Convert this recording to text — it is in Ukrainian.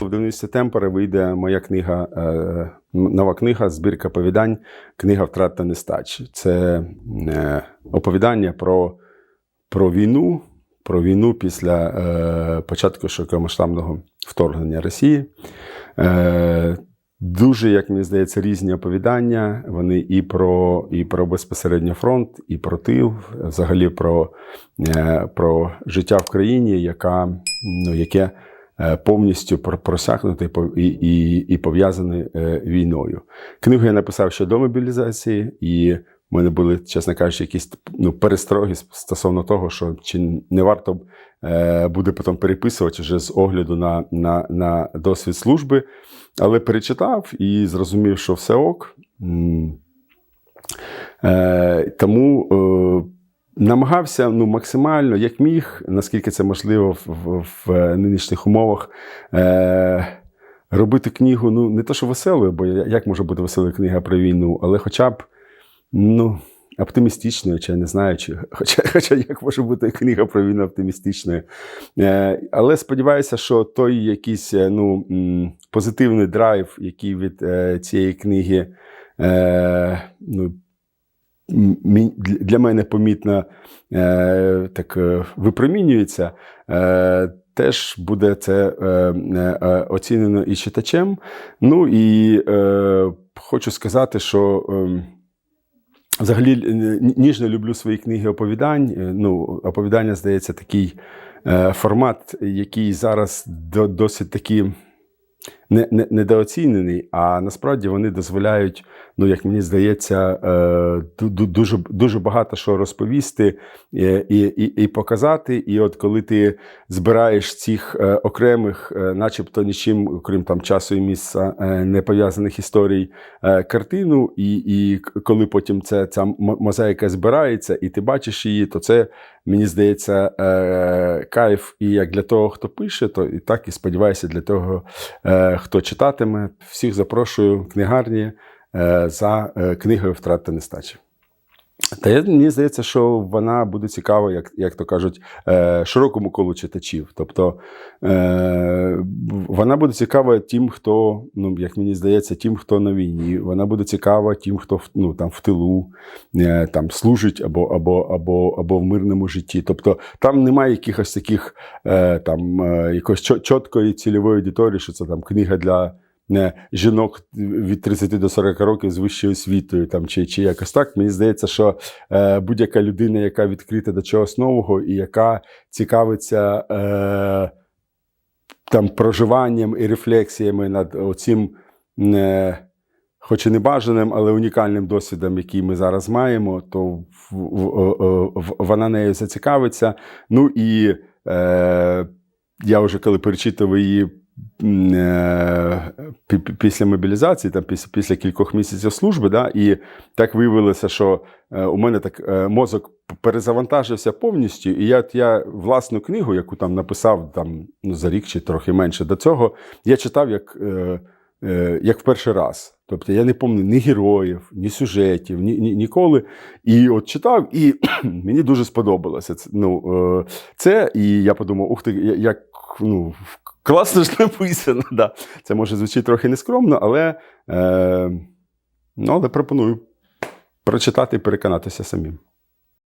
В видавництві Темпора вийде моя книга, е, нова книга, збірка оповідань, книга втрат та нестач. Це е, оповідання про, про війну, про війну після е, початку широкомасштабного вторгнення Росії. Дуже, як мені здається, різні оповідання. Вони і про, і про безпосередньо фронт, і про тил, взагалі про, про життя в країні, яка, ну, яке повністю про- і, і, і, пов'язане е, війною. Книгу я написав ще до мобілізації, і в мене були, чесно кажучи, якісь ну, перестроги стосовно того, що чи не варто е, буде потім переписувати вже з огляду на, на, на досвід служби. Але перечитав і зрозумів, що все ок. Е, тому е, намагався ну, максимально, як міг, наскільки це можливо в, в, в нинішніх умовах, е, робити книгу, ну, не то, що веселою, бо як може бути весела книга про війну, але хоча б ну, оптимістичною, чи я не знаю, чи, хоча, хоча як може бути книга про війну оптимістичною. Е, але сподіваюся, що той якийсь е, ну, позитивний драйв, який від е, цієї книги е, ну, для- мене помітно е, так е, випромінюється, е, теж буде це оцінено і читачем. Ну і хочу сказати, що. е, Взагалі ніжно люблю свої книги оповідань. Ну, оповідання, здається, такий формат, який зараз досить таки не, не, недооцінений, а насправді вони дозволяють, ну, як мені здається, е, ду- ду- дуже, дуже багато що розповісти е, і, і, і показати. І от коли ти збираєш цих е, окремих, е, начебто нічим, окрім там часу і місця, е, не пов'язаних історій, е, картину, і, і коли потім ця, ця мозаїка збирається, і ти бачиш її, то це мені здається е, кайф і як для того, хто пише, то і так і сподіваюся, для того, е, хто читатиме. Всіх запрошую в книгарні е, за е, книгою Втрата та нестачі. Та я, мені здається, що вона буде цікава, як, як то кажуть, е, широкому колу читачів. Тобто е, вона буде цікава тим, хто, ну, як мені здається, тим, хто на війні. Вона буде цікава тим, хто ну, там, в тилу е, там, служить або, або, або, або в мирному житті. Тобто там немає якихось таких е, там, е, якоїсь чо- чіткої цільової аудиторії, що це там книга для жінок від 30 до 40 років з вищою освітою, там, чи, чи якось так. Мені здається, що е, будь-яка людина, яка відкрита до чогось нового і яка цікавиться е, там, проживанням і рефлексіями над оцим, е, хоч і небажаним, але унікальним досвідом, який ми зараз маємо, то вона нею зацікавиться. Ну і е, я вже коли перечитував її після мобілізації, там, після, після кількох місяців служби, да, і так виявилося, що е, у мене так е, мозок перезавантажився повністю. І я, я власну книгу, яку там написав там, ну, за рік чи трохи менше до цього, я читав як, е, е, як в перший раз. Тобто я не пам'ятаю ні героїв, ні сюжетів, ні, ні, ніколи. І от читав, і мені дуже сподобалося це. Ну, е, це. І я подумав, ух ти, як ну, класно ж написано. Да. Це може звучить трохи нескромно, але, е, ну, але пропоную прочитати і переконатися самим.